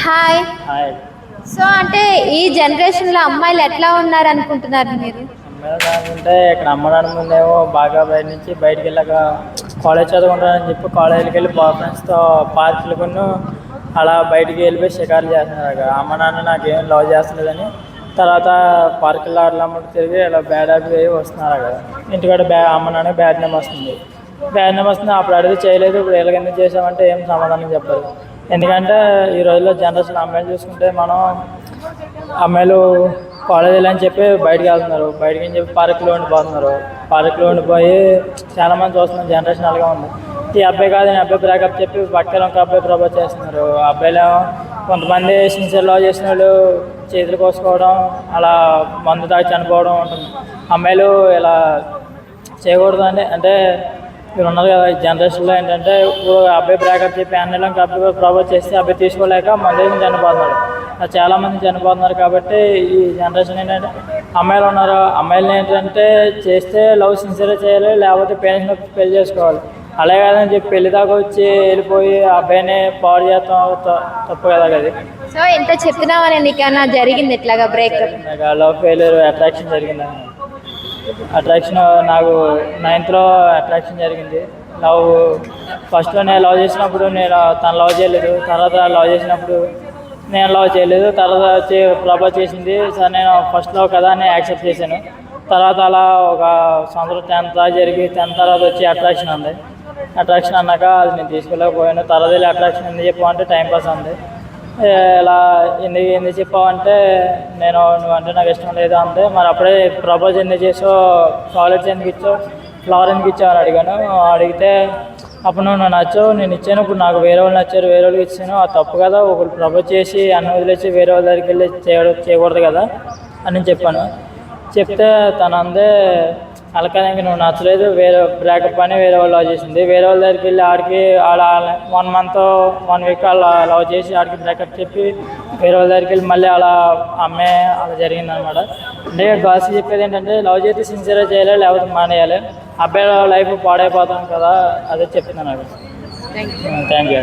Hi hi so అంటే ఈ జనరేషన్లో అమ్మాయిలు ఎట్లా ఉన్నారు అనుకుంటున్నారు మీరు? కాకుంటే ఇక్కడ అమ్మడానికి ముందేమో బాగా బయట నుంచి బయటికి వెళ్ళాక కాలేజ్ చదువుకుంటానని చెప్పి కాలేజీకి వెళ్ళి బాయ్ ఫ్రెండ్స్తో పార్కులకు అలా బయటికి వెళ్ళిపోయి షికారులు చేస్తున్నారు అక్కడ అమ్మ నాన్న నాకేం లవ్ చేస్తలేదని తర్వాత పార్కుల్లో అట్లా తిరిగి ఇలా బ్యాడ్ హ్యాబిట్ అయ్యి వస్తున్నారు అక్కడ ఇంటికాడ బ్యా అమ్మ నాన్న బ్యాడ్ నేమ్ వస్తుంది. బ్యాడ్ నేమ్ వస్తుంది. అప్పుడు అడిగితే చేయలేదు. ఇప్పుడు ఎలాగెందుకు చేసామంటే ఏం సమాధానం చెప్పరు. ఎందుకంటే ఈ రోజుల్లో జనరేషన్ అమ్మాయిలు చూసుకుంటే మనం అమ్మాయిలు కాలేజీలు అని చెప్పి బయటికి వెళ్తున్నారు. బయటికి అని చెప్పి పార్కులో ఉండిపోతున్నారు. పార్కులో ఉండిపోయి చాలా మంది జనరేషన్ అలాగే ఉంది. ఈ అబ్బాయి కాదు నేను అబ్బాయి బ్రేకప్ చెప్పి పక్కన ఒక అబ్బాయి ప్రపోజ్ చేస్తున్నారు. అబ్బాయిలు కొంతమంది సిన్సియర్ లవ్ చేసిన వాళ్ళు చేతులు కోసుకోవడం అలా మందు తాగి చనిపోవడం ఉంటుంది. అమ్మాయిలు ఇలా చేయకూడదు అంటే అంటే మీరు ఉన్నారు కదా ఈ జనరేషన్లో ఏంటంటే ఇప్పుడు అబ్బాయి బ్రేకప్ చెప్పి అన్నలో అబ్బాయి ప్రపోజ్ చేస్తే అబ్బాయి తీసుకోలేక మంది చనిపోతున్నారు. అలా చాలా మంది చనిపోతున్నారు కాబట్టి ఈ జనరేషన్ ఏంటంటే అమ్మాయిలు ఉన్నారు? అమ్మాయిలు ఏంటంటే చేస్తే లవ్ సిన్సియర్ చేయాలి లేకపోతే పేరెంట్స్ పెళ్ళి చేసుకోవాలి. అలాగే కాదని చెప్పి పెళ్ళి దాకా వచ్చి వెళ్ళిపోయి ఆ అబ్బాయిని పాడు చేస్తాం తప్పు కదా అది. సో ఎంత చెప్పినామని నీకన్నా జరిగింది ఇట్లాగా బ్రేకప్ నాకు లవ్ ఫెయిల్యూర్ అట్రాక్షన్ జరిగింది అట్రాక్షన్ నాకు నైన్త్లో అట్రాక్షన్ జరిగింది. లవ్ ఫస్ట్లో నేను లవ్ చేసినప్పుడు నేను తను లవ్ చేయలేదు. తర్వాత లవ్ చేసినప్పుడు నేను లవ్ చేయలేదు. తర్వాత వచ్చి ప్రభా చేసింది సరే నేను ఫస్ట్ కదా అని యాక్సెప్ట్ చేశాను. తర్వాత అలా ఒక సంవత్సరం టెన్త్ జరిగి టెన్త్ తర్వాత వచ్చి అట్రాక్షన్ ఉంది. అట్రాక్షన్ అన్నాక అది నేను తీసుకోలేకపోయాను తర్వాత వెళ్ళి అట్రాక్షన్ ఉంది చెప్పామంటే టైం పాస్ ఉంది. ఇలా ఎందుకు ఎందుకు చెప్పావంటే నేను నువ్వంటే నాకు ఇష్టం లేదు అంతే మరి అప్పుడే ప్రపోజ్ ఎందుకు చేసావు కాలేజ్ ఎందుకు ఇచ్చావు ఫ్లవర్ ఎందుకు ఇచ్చావు అని అడిగాను. అడిగితే అప్పుడు నువ్వు నాకు నచ్చావు నేను ఇచ్చాను ఇప్పుడు నాకు వేరే వాళ్ళు నచ్చారు వేరే వాళ్ళకి ఇచ్చాను అది తప్పు కదా ఒకరు ప్రపోజ్ చేసి అన్న వదిలేసి వేరే వాళ్ళ దగ్గరికి వెళ్ళి చేయడం చేయకూడదు కదా అని నేను చెప్పాను. చెప్తే తన అందే అలకానికి నువ్వు నచ్చలేదు. వేరే బ్రేకప్ అని వేరే వాళ్ళు లవ్ చేసింది. వేరే వాళ్ళ దగ్గరికి వెళ్ళి ఆడికి ఆడ వన్ మంత్ వన్ వీక్ అలా లవ్ చేసి ఆడికి బ్రేకప్ చెప్పి వేరే వాళ్ళ దగ్గరికి వెళ్ళి మళ్ళీ అలా అమ్మే అలా జరిగింది అనమాట అంటే గాసి చెప్పేది ఏంటంటే లవ్ చేస్తే సిన్సియర్గా చేయాలి? లేకపోతే మానేయాలి? అబ్బాయి లైఫ్ పాడైపోతాం కదా అదే చెప్తున్నాను నాకు. Thank you thank you